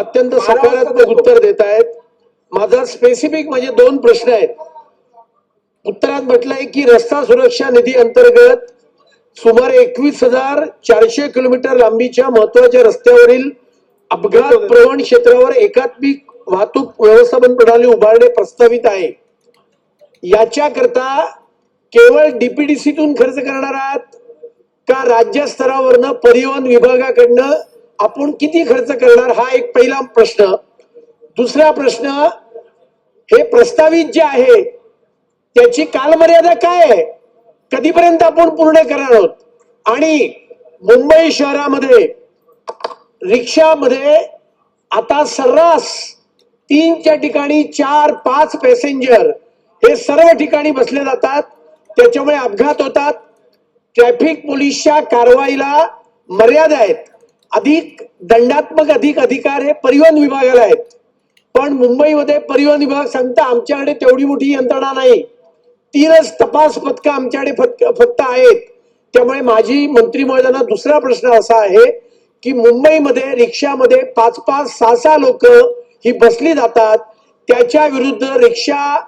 अत्यंत सकारात्मक उत्तर देत आहेत माझा स्पेसिफिक म्हणजे दोन प्रश्न आहेत. उत्तरात म्हटलंय की रस्ता सुरक्षा निधी अंतर्गत सुमारे एकवीस हजार चारशे किलोमीटर लांबीच्या महत्त्वाच्या रस्त्यावरील अपघात प्रवण क्षेत्रावर एकात्मिक वाहतूक व्यवस्थापन प्रणाली उभारणे प्रस्तावित आहे. याच्याकरता केवळ डीपीडीसीतून खर्च करणार आहात का राज्य स्तरावरनं परिवहन विभागाकडनं आपण किती खर्च करणार हा एक पहिला प्रश्न. दुसरा प्रश्न हे प्रस्तावित जे आहे त्याची कालमर्यादा काय आहे? कधीपर्यंत आपण पूर्ण करणार आहोत? आणि मुंबई शहरामध्ये रिक्षामध्ये आता सर्रास तीनच्या ठिकाणी चार पाच पॅसेंजर हे सर्व ठिकाणी बसले जातात. त्याच्यामुळे अपघात होतात. ट्रॅफिक पोलीसच्या कारवाईला मर्यादा आहेत. अधिक दंडात्मक अधिक अधिकार हे परिवहन विभागाला आहेत. पण मुंबईमध्ये परिवहन विभाग सांगता आमच्याकडे तेवढी मोठी यंत्रणा नाही. तीनच तपास पथकं आमच्याकडे फक्त फक्त आहेत. त्यामुळे माझी मंत्री दुसरा प्रश्न असा आहे की मुंबईमध्ये रिक्षामध्ये पाच पाच सहा सहा लोक ही बसली जातात. त्याच्या विरुद्ध रिक्षा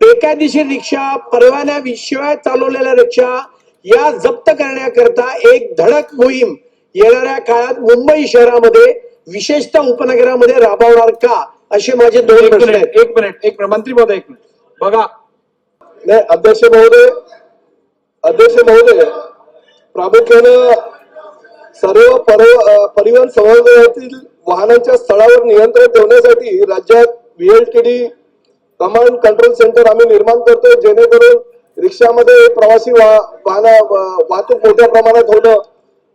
बेकायदेशीर रिक्षा परवान्याशिवाय चालवलेल्या रिक्षा या जप्त करण्याकरता एक धडक मोहीम येणाऱ्या काळात मुंबई शहरामध्ये विशेषतः उपनगरामध्ये राबवणार का असे माझे दोन प्रश्न आहेत. एक मिनिट एक मिनिट मंत्री महोदय एक मिनिट. बघा. नाही अध्यक्ष महोदय अध्यक्ष महोदय प्रामुख्यानं सर्व परिवहन समन्वयातील वाहनांच्या स्थळावर नियंत्रण ठेवण्यासाठी राज्यात व्हीएलटीडी कमांड कंट्रोल सेंटर आम्ही निर्माण करतोय जेणेकरून रिक्षामध्ये प्रवासी वाहन वाहतूक मोठ्या प्रमाणात होणं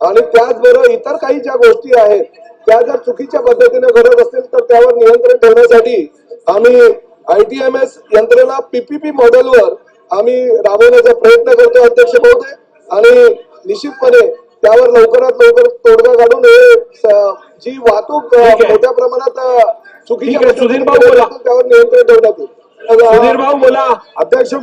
आणि त्याचबरोबर इतर काही ज्या गोष्टी आहेत त्या जर चुकीच्या पद्धतीने घडत असतील तर त्यावर नियंत्रण ठेवण्यासाठी आम्ही आयटीएमएस यंत्रणा पीपीपी मॉडेलवर आम्ही राबवण्याचा प्रयत्न करतो अध्यक्ष महोदय. आणि निश्चितपणे त्यावर लवकरात लवकर तोडगा काढून हे जी वाहतूक. मोठ्या प्रमाणात बोला. त्यावर नियंत्रण ठेवण्यात येईल. सुधीर भाऊ बोला. अध्यक्ष